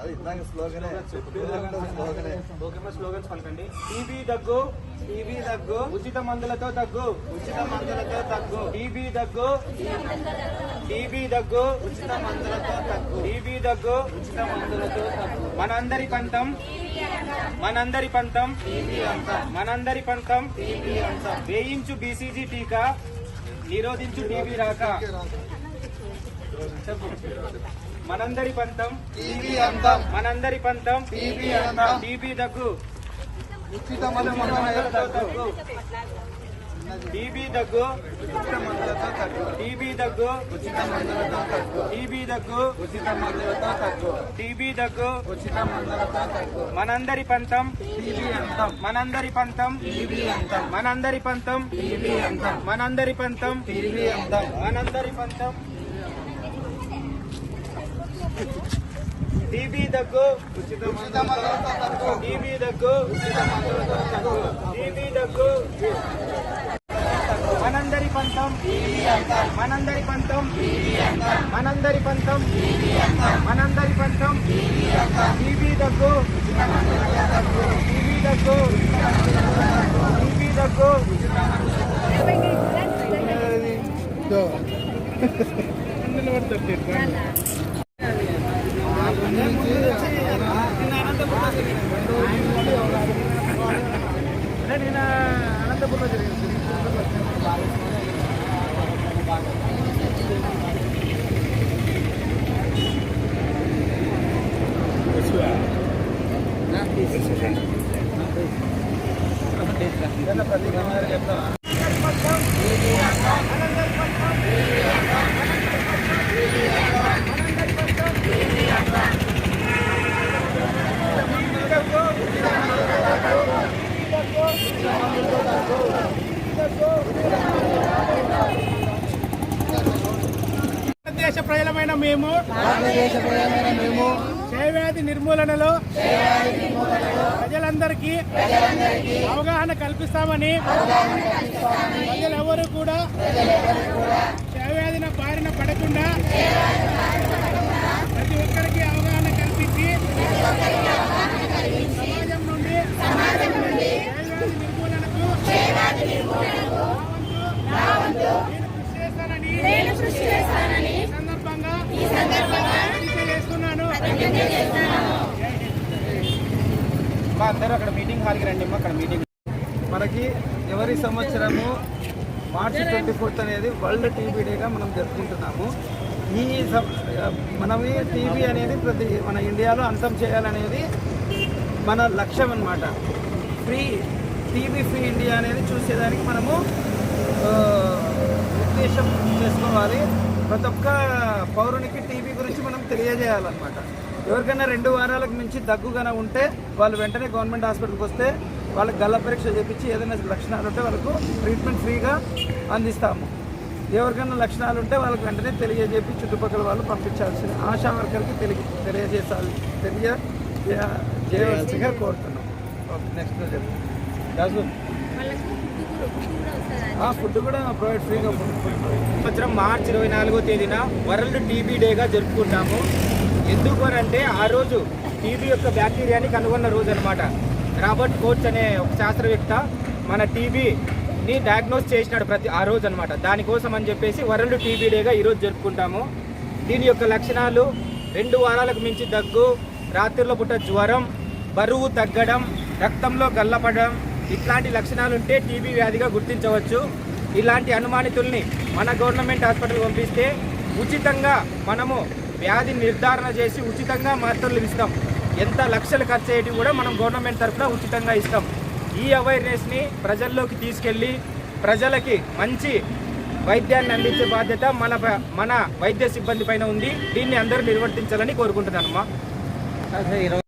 అది ఇందాక స్లోగనే. స్లోగనే ఓకేమా స్లోగన్స్ పలకండి. టీబీ దగ్గు టీబీ దగ్గు ఉచిత మందులతో దగ్గు. ఉచిత మందులతో దగ్గు. టీబీ దగ్గు టీబీ దగ్గు ఉచిత మందులతో దగ్గు. టీబీ దగ్గు ఉచిత మందులతో దగ్గు. మనందరి పంతం. మనందరి పంతం. మనందరి పంతం. వేయించు బీసీజీ టీకా నిరోధించు టీబీ రాక. మనందరి పంతం. టీవీ అంతం. మనందరి పంతం. టీబీ అంతం. టీబీ దగ్గు. ఉచిత దగ్గు. టీబీ దగ్గు. టీబీ దగ్గు. ఉచిత టీబీ దగ్గు. ఉచిత టీబీ దగ్గు. ఉచిత మనందరి పంతం. టీవీ అంతం. మనందరి పంతం. టీవీ అంతం. మనందరి పంతం. టీవీ అంతం. మనందరి పంతం. టీవీ అంతం. మనందరి పంతం. టీబీ దగ్గు టీబీ దగ్గు టీబీ దగ్గు మనందరి పంతం మనందరి పంతం మనందరి పంతం మనందరి పంతం టీబీ దగ్గు టీబీ దగ్గు టీబీ దగ్గు నేను Let's go! భారతదేశ ప్రజలమైన మేము. క్షయవ్యాధి నిర్మూలనలో ప్రజలందరికీ అవగాహన కల్పిస్తామని ప్రజలెవరూ కూడా క్షయవ్యాధిన బారిన పడకుండా ప్రతి ఒక్కరికి అవగాహన కల్పించి మా అందరూ అక్కడ మీటింగ్ హాల్కి రండి అమ్మా, అక్కడ మీటింగ్ మనకి ఎవరి సంవత్సరము మార్చి ట్వంటీ ఫోర్త్ అనేది వరల్డ్ టీబీ డేగా మనం జరుపుకుంటున్నాము. ఈ సం- మనం టీబీ అనేది ప్రతి మన ఇండియాలో అంతం చేయాలనేది మన లక్ష్యం అన్నమాట. ఫ్రీ టీబీ ఫ్రీ ఇండియా అనేది చూసేదానికి మనము ఉద్దేశం చేసుకోవాలి. ప్రతి ఒక్క పౌరునికి టీబీ గురించి మనం తెలియజేయాలన్నమాట. ఎవరికైనా రెండు వారాలకు మించి దగ్గు ఉంటే వాళ్ళు వెంటనే గవర్నమెంట్ హాస్పిటల్కి వస్తే వాళ్ళకి గల్ల పరీక్ష చేపించి ఏదైనా లక్షణాలు ఉంటే వాళ్ళకు ట్రీట్మెంట్ ఫ్రీగా అందిస్తాము. ఎవరికైనా లక్షణాలు ఉంటే వాళ్ళకి వెంటనే తెలియజేపి చుట్టుపక్కల వాళ్ళు పంపించాల్సిన ఆశా వర్కర్కి తెలియ తెలియజేసాలి తెలియ జే- కోరుతున్నాం. ఓకే నెక్స్ట్ ఆ ఫుడ్ కూడా ప్రొవైడ్ ఫ్రీగా సంవత్సరం మార్చి ఇరవై నాలుగో తేదీన వరల్డ్ టీబీ డేగా జరుపుకుంటాము. ఎందుకు అని అంటే ఆ రోజు టీబీ యొక్క బ్యాక్టీరియాని కనుగొన్న రోజు అనమాట రాబర్ట్ కోచ్ అనే ఒక శాస్త్రవేత్త మన టీబీని డయాగ్నోస్ చేసినాడు ప్రతి ఆ రోజు అనమాట దానికోసం అని చెప్పేసి వరల్డ్ టీబీ డేగా ఈరోజు జరుపుకుంటాము. దీని యొక్క లక్షణాలు రెండు వారాలకు మించి దగ్గు రాత్రిలో పుట్ట జ్వరం బరువు తగ్గడం రక్తంలో గల్లపడడం ఇట్లాంటి లక్షణాలు ఉంటే టీబీ వ్యాధిగా గుర్తించవచ్చు. ఇలాంటి అనుమానితుల్ని మన గవర్నమెంట్ హాస్పిటల్ పంపిస్తే ఉచితంగా మనము వ్యాధి నిర్ధారణ చేసి ఉచితంగా మాత్రలు ఇస్తాం. ఎంత లక్షలు ఖర్చు అయ్యేటివి కూడా మనం గవర్నమెంట్ తరఫున ఉచితంగా ఇస్తాం. ఈ అవేర్నెస్ని ప్రజల్లోకి తీసుకెళ్ళి ప్రజలకి మంచి వైద్యాన్ని అందించే బాధ్యత మన మన వైద్య సిబ్బంది పైన ఉంది. దీన్ని అందరూ నిర్వర్తించాలని కోరుకుంటున్నానమ్మా.